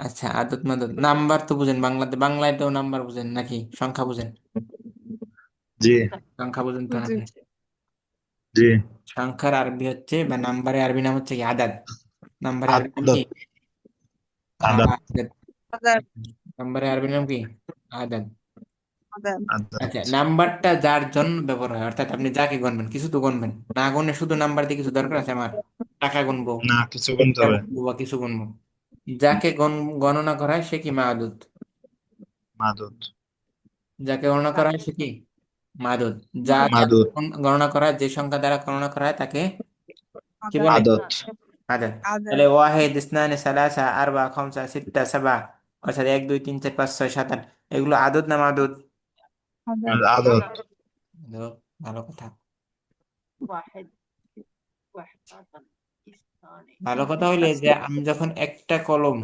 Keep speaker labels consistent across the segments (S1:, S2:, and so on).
S1: আচ্ছা আদত মাদত। নাম্বার তো বুঝেন বাংলাতে বাংলায় তো নাম্বার বুঝেন নাকি? সংখ্যা বুঝেন?
S2: জি।
S1: সংখ্যা বুঝেন তো। নাকি?
S2: জি।
S1: সংখ্যার আরবি হচ্ছে বা নাম্বারের আরবি নাম হচ্ছে কি? আদাদ নাম্বারের আরবি নাম কি?
S2: আদাদ।
S1: আরবি নাম কি? আদাদ। আচ্ছা নাম্বারটা যার জন্য ব্যবহার হয় অর্থাৎ আপনি যাকে গণবেন কিছু তো গণবেন না গণে শুধু নাম্বার দিয়ে কিছু দরকার আছে আমার? টাকা গুনবো।
S2: না কিছু গুনতে হবে।
S1: গুনবো বা কিছু গুনবো। যাকে গণ- গণনা করা হয় সে কি মাদুদ
S2: মাদুদ
S1: যাকে গণনা করা হয় সে কি মাদুদ যা যা
S2: মাদুদ
S1: গণনা করা হয় যে সংখ্যা দ্বারা গণনা করা হয় তাকে কি বলে
S2: আদত
S1: আদাদ
S3: আদাদ
S1: তাহলে ওয়াহেদ ইসনানে সালাসা আরবা খামসা সিত্তা সাবা অর্থাৎ এক দুই তিন চার পাঁচ ছয় সাত আট এগুলো আদত না মাদুদ
S3: আদাদ
S2: আদত
S1: আদত, ভালো কথা
S4: واحد واحد عطل إثنان
S1: ভালো কথা হইলে যে আমি যখন একটা কলম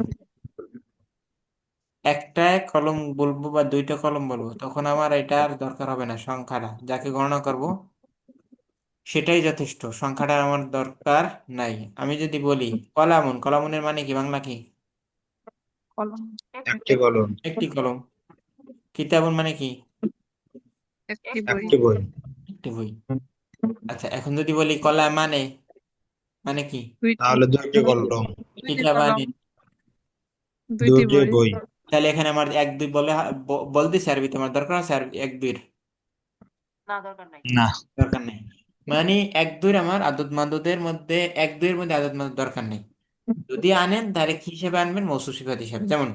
S1: একটা কলম বলব বা দুইটা কলম বলব তখন আমার এটার দরকার হবে না সংখ্যাটা যাকে গণনা করব সেটাই যথেষ্ট সংখ্যাটা আমার দরকার নাই। আমি যদি বলি কলামুন কলামুনের মানে কি বাংলা কি?
S3: কলম।
S2: একটি কলম।
S1: একটি কলম। কিতাবুন মানে কি?
S3: একটি বই।
S2: একটি বই।
S1: একটি বই। আচ্ছা এখন যদি বলি কলা মানে? মানে কি?
S2: তাহলে দুইটি কলম
S3: দুইটি
S1: কিতাবানি
S3: কলম দুইটি
S2: দুইটি
S3: বই।
S2: বই।
S1: তাহলে এখানে আমার এক দুই বলে বলতেছি আরবি তোমার দরকার আছে আর এক দুইয়ের?
S4: না দরকার নাই।
S2: না।
S1: দরকার নাই। মানে এক দুইর আমার আদত মাদতের মধ্যে এক দুইয়ের মধ্যে আদত মাদত দরকার নেই। যদি আনেন তাহলে কি হিসেবে আনবেন? মৌসুফ সিফাত হিসেবে। যেমন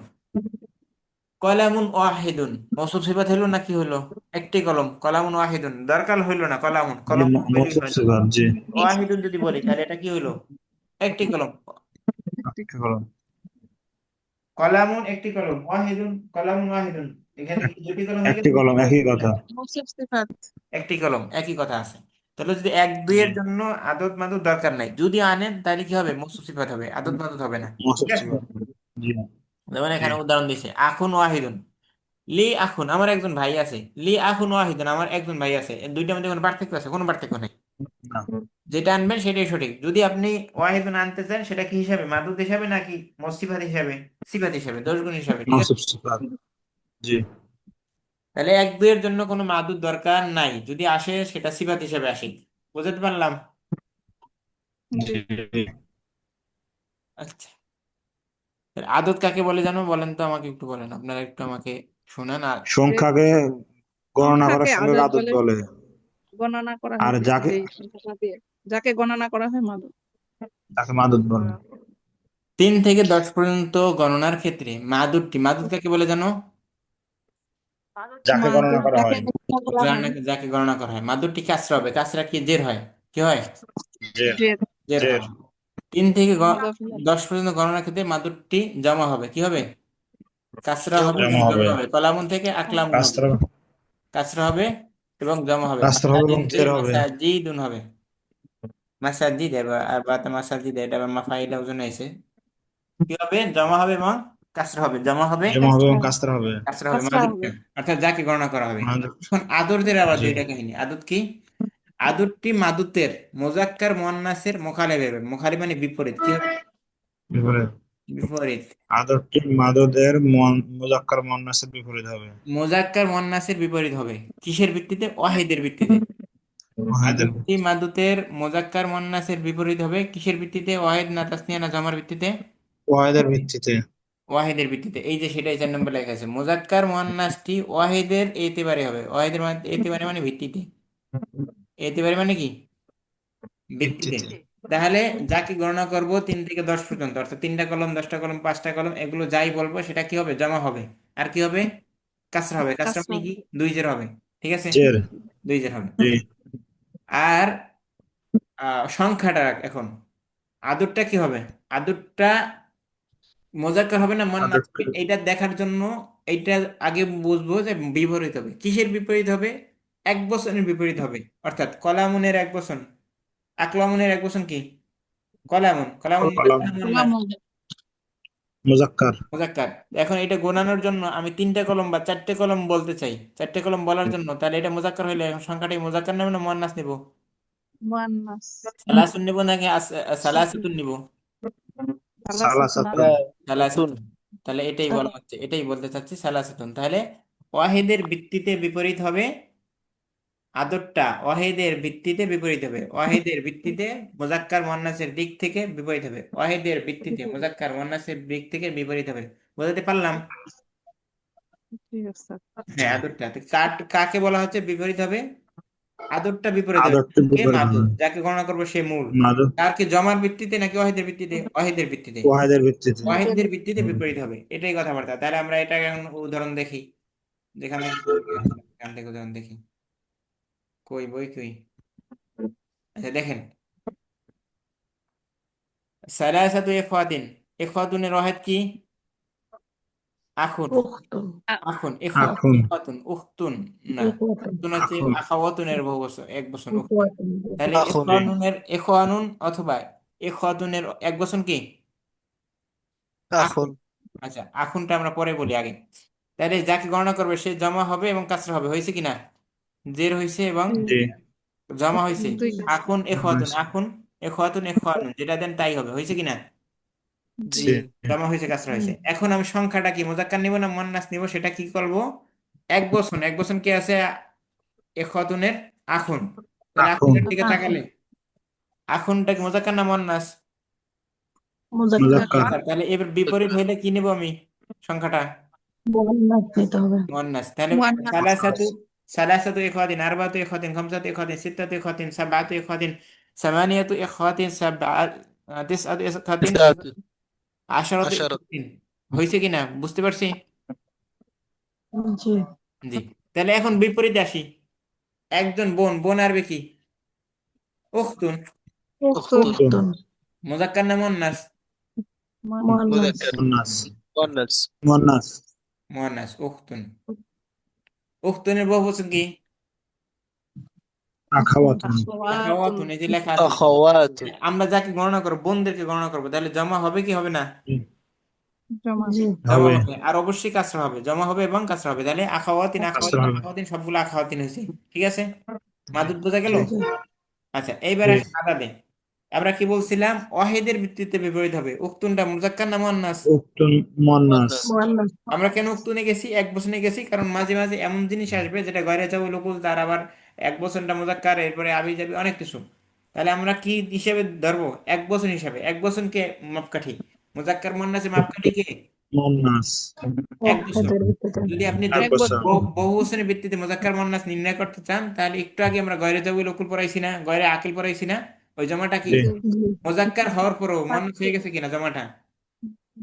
S1: কলামুন ওয়াহিদুন। মৌসুফ সিফাত হলো না কি হলো একটি কলম কলামুন ওয়াহিদুন। দরকার হইল না কলামুন। কলম হইলেই
S2: মৌসুফ সিফাত জি।
S1: ওয়াহিদুন যদি বলি তাহলে এটা কি হইল? একটি কলম।
S2: একটি কলম।
S1: কলামুন একটি কলম ওয়াহিদুন কলামুন ওয়াহিদুন। এখানে কি দুটি কলম হয়ে
S2: একটি কলম একই কথা।
S3: মৌসুফ সিফাত।
S1: একটি কলম একই কথা আছে। তাহলে যদি এক দুইয়ের জন্য আদত মাদুদ দরকার নাই যদি আনেন তাহলে কি হবে? মৌসুফ সিফাত হবে আদত মাদুদ হবে না। ঠিক আছে?
S2: জি।
S1: যেমন এখানে উদাহরণ দিছে আখুন ওয়াহিদুন। লি আখুন আমার একজন ভাই আছে। লি আখুন ওয়াহিদুন আমার একজন ভাই আছে। দুইটার মধ্যে কোনো পার্থক্য আছে? কোনো পার্থক্য নেই। যেটা আনবেন সেটাই সঠিক। যদি আপনি ওয়াহিদুন আনতে চান সেটা কি হিসাবে? মাদুদ হিসাবে নাকি মসিফাত হিসাবে? সিফাত হিসাবে দোষগুণ হিসাবে ঠিক আছে?
S2: জি।
S1: তাহলে এক দুইয়ের জন্য কোনো মাদুদ দরকার নাই। যদি আসে সেটা সিফাত হিসাবে আসে। বুঝতে পারলাম? আচ্ছা। আদত কাকে বলে জানো? বলেন তো আমাকে একটু বলেন। আপনারা একটু আমাকে শোনান আর
S2: সংখ্যাকে গণনা করার
S3: সংখ্যাকে
S2: সঙ্গে
S3: আদত
S2: আদত
S3: বলে।
S2: বলে।
S3: গণনা করা
S2: আর
S3: হয়
S2: যাকে-
S3: যেই সংখ্যাটা দিয়ে যাকে গণনা করা হয় মাদক।
S2: তাকে মাদুদ বলে।
S1: তিন থেকে দশ পর্যন্ত গণনার ক্ষেত্রে মাদুরটি মাদুদ কাকে বলে জানো?
S2: যাকে গণনা করা হয়।
S1: যাকে- যাকে গণনা করা হয়। মাদুদটি কাসরা হবে। কাসরা কি? জের হয়। কি হয়?
S2: যে
S3: জের।
S1: জের
S2: জের।
S1: তিন থেকে দশ পর্যন্ত গণনার ক্ষেত্রে মাদুরটি জমা হবে। কি হবে? কাসরা হবে
S2: জমা
S1: এবং
S2: হবে।
S1: জমা হবে কলামুন থেকে আকলামুন হবে।
S2: কাস্ত্র
S1: কাসরা হবে এবং জমা হবে।
S2: কাসরা হবে এবং জের হবে।
S1: মাসাজিদুন হবে। মাসাজিদ এবার আর বাতে মাসাজিদ এটা আবার মাফাইল ওজনে আছে কি হবে? জমা হবে এবং কাসরা হবে। জমা হবে?
S2: জমা হবে এবং কাস্ত্র হবে।
S1: কাসরা হবে
S3: কাসরা
S1: অর্থাৎ যাকে গণনা করা হবে। এখন আদরদের আবার
S2: জি।
S1: দুইটা কাহিনী। আদত কি? আদরটি মাদুতের মোজাক্কার মুয়ান্নাসের মোখালেফ হবে। মোখালেফ মানে বিপরীত কি হবে?
S2: বিপরীত।
S1: বিপরীত।
S2: আদরটি মাদুদের মুজাক্কার মুয়ান্নাসের বিপরীত হবে।
S1: মোজাক্কার মুয়ান্নাসের বিপরীত হবে। কিসের ভিত্তিতে? ওয়াহিদের ভিত্তিতে। আদরটি মাদুতের মোজাক্কার মুয়ান্নাসের বিপরীত হবে। কিসের ভিত্তিতে? ওয়াহিদ না তাসনিয়া না জামার ভিত্তিতে?
S2: ওয়াহিদের ভিত্তিতে।
S1: ওয়াহিদের ভিত্তিতে। এই যে সেটাই চার নম্বর লেখা আছে। মোজাক্কার মুয়ান্নাসটি ওয়াহিদের এতেবারে হবে। ওয়াহিদের মানে এতেবারে মানে ভিত্তিতে। এতেবারে মানে কি? ভিত্তিতে তাহলে যাকে গণনা করব তিন থেকে দশ পর্যন্ত অর্থাৎ তিনটা কলম দশটা কলম পাঁচটা কলম এগুলো যাই বলব সেটা কি হবে? জমা হবে। আর কি হবে? কাসরা হবে। কাসরা মানে কি? দুই জের হবে। ঠিক আছে? দুই জের হবে। আর আহ, সংখ্যাটা এখন। আদরটা কি হবে? আদরটা মোজাক্কার হবে না মুয়ান্নাস হবে এইটা দেখার জন্য এইটা আগে বুঝব যে বিপরীত হবে। কিসের বিপরীত হবে? এক বচনের বিপরীত হবে। অর্থাৎ কলামুনের এক বচন। আকলামুনের এক বচন কি? কলামুন। কলামুন
S2: কলাম।
S1: মোজাক্কার।
S2: মুজাক্কার।
S1: এখন এটা গোনানোর জন্য আমি তিনটে কলম বা চারটে কলম বলতে চাই। চারটে কলম বলার জন্য তাহলে এটা মোজাক্কার হইলে এখন সংখ্যাটা মোজাক্কার নেব না মুয়ান্নাস নেব?
S3: মুয়ান্নাস।
S1: সালাসুন নেব নাকি সালাসাতুন নেব?
S2: সালাসাতুন।
S1: সালাসাতুন। তাহলে এটাই বলা হচ্ছে এটাই বলতে চাচ্ছি সালাসাতুন। তাহলে ওয়াহিদের ভিত্তিতে বিপরীত হবে আদরটা ওয়াহিদের ভিত্তিতে বিপরীত হবে। ওয়াহিদের ভিত্তিতে মুজাক্কার মুয়ান্নাসের দিক থেকে বিপরীত হবে। ওয়াহিদের ভিত্তিতে মুজাক্কার মুয়ান্নাসের দিক থেকে বিপরীত হবে। বোঝাতে পারলাম?
S3: ঠিক আছে। স্যার
S1: হ্যাঁ আদরটা কাকে বলা হচ্ছে বিপরীত হবে? আদরটা বিপরীত হবে।
S2: আদরটা
S1: কে
S2: হবে।
S1: যাকে গণনা করব সে মূল। তার কি জমার ভিত্তিতে নাকি ওয়াহিদের ভিত্তিতে? ওয়াহিদের ভিত্তিতে।
S2: ওয়াহিদের ভিত্তিতে।
S1: ওয়াহিদের ভিত্তিতে বিপরীত হবে। এটাই কথাবার্তা। তাহলে আমরা এটা এখন উদাহরণ দেখি। যেখান থেকে এখান থেকে উদাহরণ দেখি। কই বই কই আচ্ছা দেখেন সালাসাতু ইখওয়াতিন ইখওয়াতুনের ওয়াহিদ কি আখুন আখুন ইখওয়াত ইখওয়াতুন উখতুন না উখতুন হচ্ছে আখাওয়াতুনের বহু বচন এক উখতুন তাহলে ইখওয়ানুনের ইখওয়ানুন অথবা ইখওয়াতুনের এক বচন কি
S5: আখুন
S1: আচ্ছা আখুনটা আমরা পরে বলি আগে তাহলে যাকে গণনা করবে সে জমা হবে এবং কাসরা হবে হয়েছে কিনা জের হয়েছে এবং
S2: জি।
S1: জমা হয়েছে। আখুন এখওয়াতুন। আখুন এখওয়াতুন এখওয়ানুন যেটা দেন তাই হবে। হয়েছে কিনা?
S5: জি।
S2: জি
S1: জমা হয়েছে কাসরা হয়েছে এখন আমি সংখ্যাটা কি মুজাক্কার নিব না মুয়ান্নাস নিব সেটা কি করব? এক বছর এক বছর কি আছে? এখওয়াতুনের আখুন। তাহলে
S2: আখুন।
S1: দিকে তাকালে। আখুনটা কি মুজাক্কার না মুয়ান্নাস?
S2: মুজাক্কার।
S1: তাহলে এবার বিপরীত হইলে কি নিব আমি সংখ্যাটা? মুয়ান্নাস তাহলে
S3: মুয়ান্নাস।
S1: সালাসাতু সালাসাতু ইখওয়াতিন হয়েছে কিনা বুঝতে পারছি জি। তাহলে এখন বিপরীতে আসি। একজন বোন বোন আরবে কি উখতুন।
S5: উখতুন।
S1: মুজাক্কার না মুয়ান্নাস
S2: মুন্নাস।
S5: মুয়ান্নাস
S2: মুন্নাস।
S1: মুয়ান্নাস উখতুন। উখতুনের বহুবচন কি?
S2: আখাওয়াতুন।
S1: আখাওয়াতুন এই যে লেখা আছে। আমরা যাকে গণনা করব বোনদেরকে গণনা করব তাহলে জমা হবে কি হবে না?
S3: জমা
S2: হবে।
S1: আর অবশ্যই কাসরা হবে। জমা হবে এবং কাসরা হবে। তাহলে আখাওয়াতিন আখাওয়াতিন। আখাওয়াতিন সবগুলো আখাওয়াতিন হয়েছে। ঠিক আছে? মাদুদ বোঝা গেল? আচ্ছা এইবারে
S2: জি।
S1: আদাবে। আমরা কি বলছিলাম? ওয়াহিদের ভিত্তিতে বিপরীত হবে। উক্তুনটা মুজাক্কার না মুয়ান্নাস?
S2: উক্তুন মুন্নাস
S1: আমরা কেন উক্তুনে গেছি? এক বছরে গেছি কারণ মাঝে মাঝে এমন জিনিস আসবে যেটা গয়রে যাব লোকুল তার আবার এক বছরটা মুজাক্কার এরপরে আবি যাবি অনেক কিছু। তাহলে আমরা কি হিসেবে ধরবো? এক বছর হিসাবে। এক বছরকে মাপকাঠি। মুজাক্কার মুয়ান্নাসে মাপকাঠি কে?
S2: মুন্নাস
S1: এক বছর। যদি আপনি
S2: এক বছর।
S1: বহু- বহু বছরের ভিত্তিতে মুজাক্কার মুয়ান্নাস নির্ণয় করতে চান তাহলে একটু আগে আমরা গয়রে যাবি লোকুল পড়াইছি না? গয়রে আকিল পড়াইছি না? ওই জমাটা কি? মুজাক্কার হওয়ার পরেও মুয়ান্নাস হয়ে গেছে কিনা জমাটা?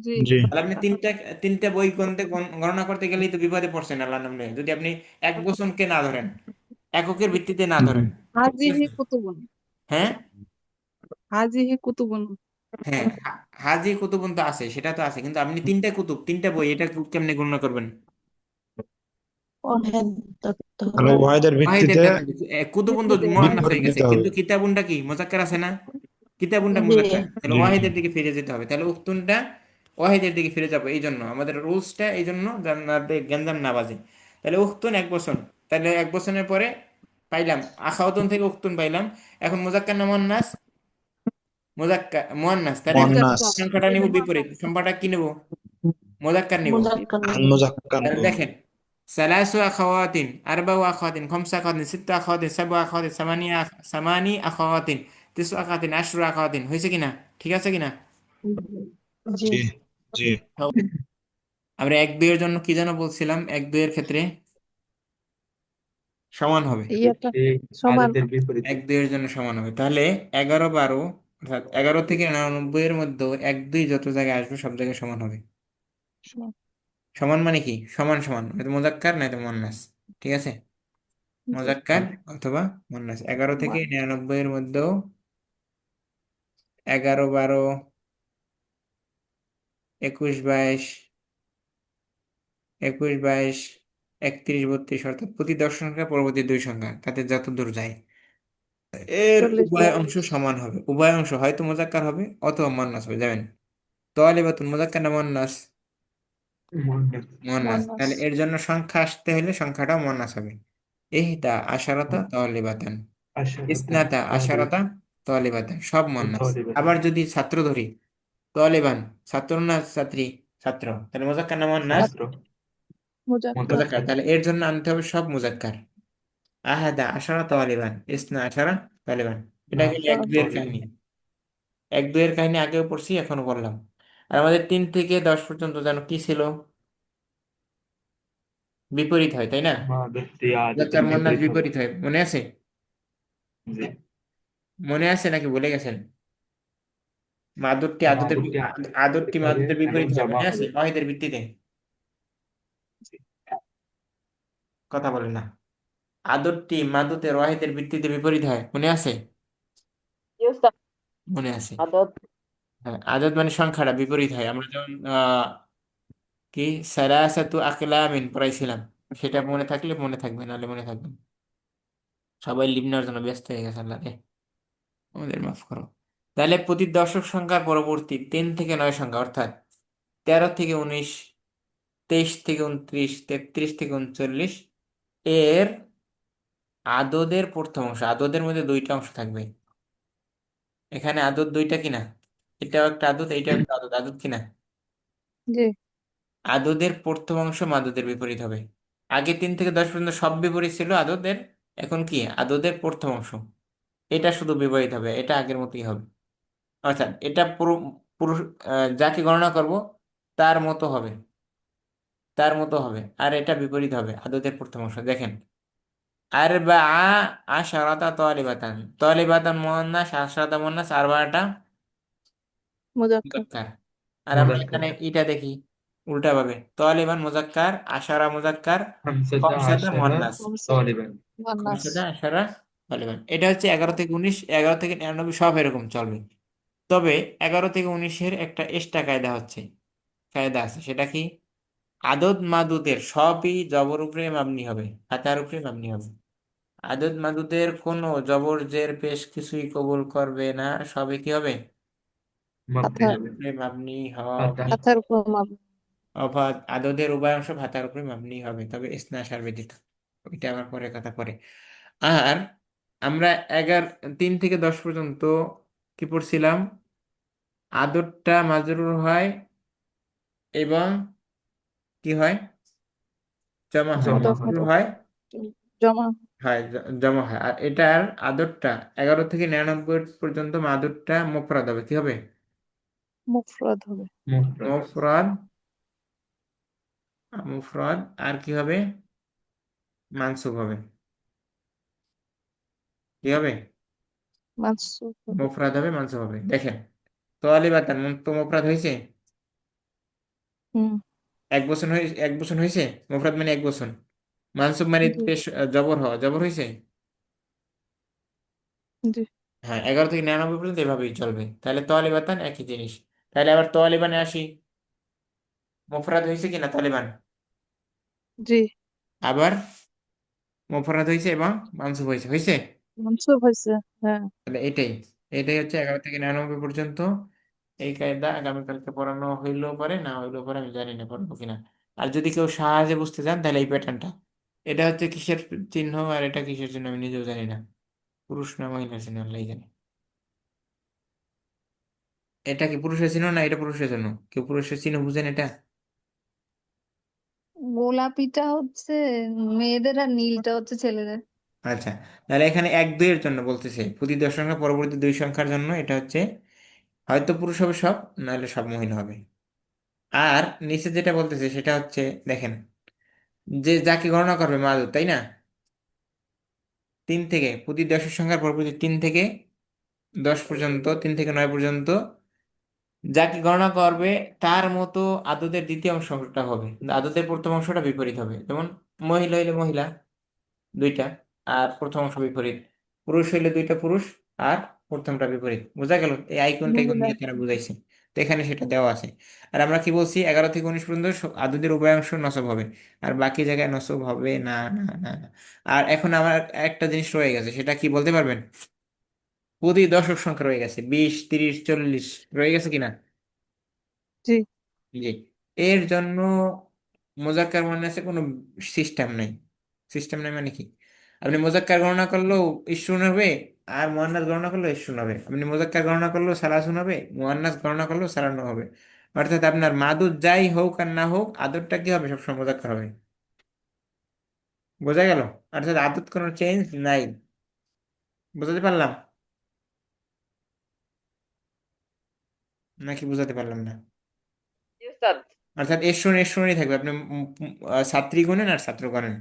S3: জি।
S2: জি।
S1: তাহলে আপনি তিনটা তিনটা বই গণতে গণনা করতে গেলেই তো বিপদে পড়ছেন আল্লাহ নামে। যদি আপনি এক বছরকে না ধরেন এককের ভিত্তিতে না ধরেন।
S3: হাজিহি কুতুবুন।
S1: হ্যাঁ?
S3: হাজিহি কুতুবুন।
S1: হ্যাঁ হাজি কুতুবন তো আছে সেটা তো আছে। কিন্তু আপনি তিনটা কুতুব তিনটা বই এটা কেমনে গণনা করবেন?
S2: তাহলে ওয়াহিদের
S1: ওয়াহিদের
S2: ভিত্তিতে
S1: দেখেন, এ, কুতুবন তো হয়ে গেছে। কিন্তু কিতাবুনটা কি? মুজাক্কার আছে না? কিতাবুনটা মুজাক্কার। তাহলে
S2: জি।
S1: ওয়াহিদের দিকে ফিরে যেতে হবে। তাহলে উক্তুনটা ওয়াহিদের দিকে ফিরে যাব এই জন্য। আমাদের রুলসটা এই জন্য যাতে গ্যাঞ্জাম না বাজে। তাহলে উক্তুন এক বছর তাহলে এক বছরের পরে পাইলাম। আখাউতুন থেকে উক্তুন পাইলাম। এখন মুজাক্কার না মুয়ান্নাস? মুজাক্কার মুয়ান্নাস। তাহলে সংখ্যাটা নিব বিপরীত। সংখ্যাটা কি নিব? মুজাক্কার নিব।
S2: মুজাক্কার
S1: তাহলে দেখেন সালাসু আখাওয়াতিন আরবাউ আখাওয়াতিন খামসা আখাওয়াতিন সিত্তা আখাওয়াতিন সাবু আখাওয়াতিন সামানিয়া সামানি আখাওয়াতিন তিসু আখাওয়াতিন আশরু আখাওয়াতিন হয়েছে কিনা? ঠিক আছে কিনা?
S2: জি। জি
S1: আমরা এক দুইয়ের জন্য কি যেন বলছিলাম? এক দুইয়ের ক্ষেত্রে সমান হবে।
S3: ইয়েটা সমান।
S1: এক দুইয়ের জন্য সমান হবে। তাহলে এগারো বারো অর্থাৎ এগারো থেকে নিরানব্বই এর মধ্যে এক দুই যত জায়গায় আসবে সব জায়গায় সমান হবে।
S3: সমান।
S1: মানে কি? সমান সমান হয়তো মোজাক্কার নয়তো মুয়ান্নাস ঠিক আছে? মোজাক্কার অথবা মুয়ান্নাস এগারো থেকে নিরানব্বই এর মধ্যেও এগারো বারো একুশ বাইশ একুশ বাইশ একত্রিশ বত্রিশ অর্থাৎ প্রতি দশ সংখ্যা পরবর্তী দুই সংখ্যা তাতে যত দূর যায়। এর উভয় অংশ সমান হবে। উভয় অংশ হয়তো মোজাক্কার হবে অথবা মুয়ান্নাস হবে যাবেন তালিবাতুন মোজাক্কার না মুয়ান্নাস মুয়ান্নাস। তাহলে এর জন্য সংখ্যা আসতে হলে সংখ্যাটা মুয়ান্নাস হবে ইহদা আশারাতা তালিবাতান ইসনাতা আশারাতা তালিবাতান সব মুয়ান্নাস আবার যদি ছাত্র ধরি তালিবান ছাত্র না ছাত্রী? ছাত্র। তাহলে মুজাক্কার না মুয়ান্নাস
S5: ছাত্র।
S3: মুজাক্কার।
S1: মুজাক্কার। তাহলে এর জন্য আনতে হবে সব মুজাক্কার। আহাদা আশারা তালিবান ইসনা আশারা তালিবান এটা গেল এক দুইয়ের কাহিনী। এক দুইয়ের কাহিনী আগেও পড়ছি এখনও বললাম আর আমাদের তিন থেকে দশ পর্যন্ত যেন কি ছিল? বিপরীত হয় তাই না?
S5: আদতের
S1: মুয়ান্নাস
S5: বিপরীত
S1: বিপরীত হয় মনে আছে?
S5: জি।
S1: মনে আছে নাকি ভুলে গেছেন? মাদুরটি আদতের আদরটি
S5: হবে
S1: মাদুদের বিপরীত হয়
S5: জমা
S1: মনে আছে?
S5: হবে।
S1: ওয়াহিদের ভিত্তিতে। কথা বলে না। আদরটি মাদুদের ওয়াহিদের ভিত্তিতে বিপরীত হয় মনে আছে? মনে আছে। হ্যাঁ আদত মানে সংখ্যাটা বিপরীত হয়। আমরা যেমন আহ, কি সালাসাতু আকলামিন পড়াইছিলাম। সেটা মনে থাকলে মনে থাকবে নাহলে মনে থাকবে না। সবাই নেওয়ার জন্য ব্যস্ত হয়ে গেছে আল্লাহ আমাদের মাফ করো। তাহলে প্রতি দশক সংখ্যার পরবর্তী তিন থেকে নয় সংখ্যা অর্থাৎ তেরো থেকে উনিশ তেইশ থেকে উনত্রিশ তেত্রিশ থেকে উনচল্লিশ এর আদদের প্রথম অংশ। আদদের মধ্যে দুইটা অংশ থাকবে। এখানে আদত দুইটা কিনা? এটাও একটা আদত এইটাও একটা আদত। আদত কিনা
S3: জি।
S1: আদদের প্রথম অংশ মাদুদের বিপরীত হবে। আগে তিন থেকে দশ পর্যন্ত সব বিপরীত ছিল আদদের এখন কি? আদদের প্রথম অংশ। এটা শুধু বিপরীত হবে এটা আগের মতোই হবে। অর্থাৎ এটা পুরুষ যাকে গণনা করব তার মতো হবে। তার মতো হবে আর এটা বিপরীত হবে আদতের প্রথম অংশ। দেখেন। আর বা আ আশারাতা তলিবাতান। তলিবাতান মুয়ান্নাস আশরাতা মুয়ান্নাস আর বাটা
S3: মুজাক্কার।
S1: মুজাক্কার। আর আমরা
S5: মুজাক্কার।
S1: এখানে ইটা দেখি উল্টা ভাবে তলিবান মুজাক্কার আশারা মুজাক্কার
S5: হামসাতা
S1: খমসাতা
S5: আশারা
S1: মুয়ান্নাস
S5: তালিবান
S3: মুয়ান্নাস
S1: খমসাতা আশারা তলিবান এটা হচ্ছে এগারো থেকে উনিশ এগারো থেকে নিরানব্বই সব এরকম চলবে। তবে এগারো থেকে উনিশের একটা এক্সট্রা কায়দা হচ্ছে। কায়দা আছে সেটা কি? আদদ মাদুদের সবই জবর উপরে মাবনি হবে হাতার উপরে মাবনি হবে। আদদ মাদুদের কোনো জবর জের পেশ কিছুই কবুল করবে না সবে কি হবে?
S5: মাবনি
S3: আচ্ছা।
S5: হবে।
S1: উপরে মাবনি হবে।
S3: উপর মাপ
S1: আদদের উভয় অংশ ভাতার উপরে মাবনি হবে তবে ইসনা আসার ব্যতীত। ওইটা আবার পরে কথা পরে। আর আমরা এগার তিন থেকে দশ পর্যন্ত কি পড়ছিলাম? আদরটা মাজরুর হয় এবং কি হয়? জমা হয়।
S5: জমা
S1: মাজরুর হয়।
S3: জমা
S1: হয় জ- জমা হয়। আর এটার আদরটা এগারো থেকে নিরানব্বই পর্যন্ত মাদুরটা মুফরাদ হবে। কি হবে?
S3: মুফরদ হবে।
S5: মুফরাদ।
S1: মুফরাদ। মুফরাদ। আর কি হবে? মানসুব হবে। কি হবে?
S3: মানসুব
S1: মুফরাদ হবে মানসুব হবে। দেখেন তোয়ালিবাতান মুন- তো মুফরাদ হয়েছে?
S3: হুম।
S1: এক বছর হয়ে এক বছর হয়েছে? মুফরাদ মানে এক বছর। মানসুব মানে পেশ জবর হওয়া। জবর হয়েছে? হ্যাঁ এগারো থেকে নিরানব্বই পর্যন্ত এভাবেই চলবে। তাহলে তোয়ালিবাতান একই জিনিস। তাহলে আবার তোয়ালিবানে আসি। মুফরাদ হয়েছে কিনা তালিবান?
S3: জি।
S1: আবার? মুফরাদ হয়েছে এবং মানসুব হয়েছে হয়েছে?
S3: মানসুব হয়েছে হ্যাঁ।
S1: তাহলে এটাই এটাই হচ্ছে এগারো থেকে নিরানব্বই পর্যন্ত। এই কায়দা আগামীকালকে পড়ানো হইলেও পারে না হইলেও পারে আমি জানি না পড়াবো কিনা। আর যদি কেউ সাহায্যে বুঝতে চান তাহলে এই প্যাটার্নটা এটা হচ্ছে কিসের চিহ্ন আর এটা কিসের চিহ্ন আমি নিজেও জানি না। পুরুষ না মহিলার চিহ্ন আল্লাহই জানে। এটা কি পুরুষের চিহ্ন না এটা পুরুষের জন্য? কেউ পুরুষের চিহ্ন বুঝেন এটা?
S6: গোলাপিটা হচ্ছে মেয়েদের আর নীলটা হচ্ছে ছেলেদের।
S1: আচ্ছা তাহলে এখানে এক দুইয়ের জন্য বলতেছে। প্রতি দশ সংখ্যা পরবর্তী দুই সংখ্যার জন্য এটা হচ্ছে হয়তো পুরুষ হবে সব নাহলে সব মহিলা হবে। আর নিচে যেটা বলতেছে সেটা হচ্ছে দেখেন যে যাকে গণনা করবে মাদুদ তাই না? তিন থেকে প্রতি দশের সংখ্যার পরবর্তী তিন থেকে দশ পর্যন্ত তিন থেকে নয় পর্যন্ত যাকে গণনা করবে তার মতো আদতের দ্বিতীয় অংশটা হবে। আদতের প্রথম অংশটা বিপরীত হবে। যেমন মহিলা হইলে মহিলা দুইটা আর প্রথম অংশ বিপরীত। পুরুষ হইলে দুইটা পুরুষ আর প্রথমটা বিপরীত। বোঝা গেল? এই আইকন টাইকন দিয়ে তারা বুঝাইছে। তো এখানে সেটা দেওয়া আছে। আর আমরা কি বলছি? এগারো থেকে উনিশ পর্যন্ত আদতের উভয় অংশ নসব হবে। আর বাকি জায়গায় নসব হবে না না না না। আর এখন আমার একটা জিনিস রয়ে গেছে সেটা কি বলতে পারবেন? প্রতি দশক সংখ্যা রয়ে গেছে বিশ তিরিশ চল্লিশ রয়ে গেছে কিনা?
S3: জি।
S1: জি এর জন্য মোজাক্কার মুয়ান্নাসে কোনো সিস্টেম নাই। সিস্টেম নাই মানে কি? আপনি মোজাক্কার গণনা করলেও ইস্যুন হবে আর মুয়ান্নাস গণনা করলেও ইস্যুন হবে। আপনি মোজাক্কার গণনা করলেও সালাসুন হবে মুয়ান্নাস গণনা করলেও সালানো হবে। অর্থাৎ আপনার মাদুদ যাই হোক আর না হোক আদরটা কি হবে? সবসময় মোজাক্কার হবে। বোঝা গেল? অর্থাৎ আদত কোনো চেঞ্জ নাই। বুঝাতে পারলাম? নাকি বুঝাতে পারলাম না। অর্থাৎ এর শুনে এর শুনেই থাকবে। আপনি ছাত্রী গুনেন আর ছাত্র গণেন।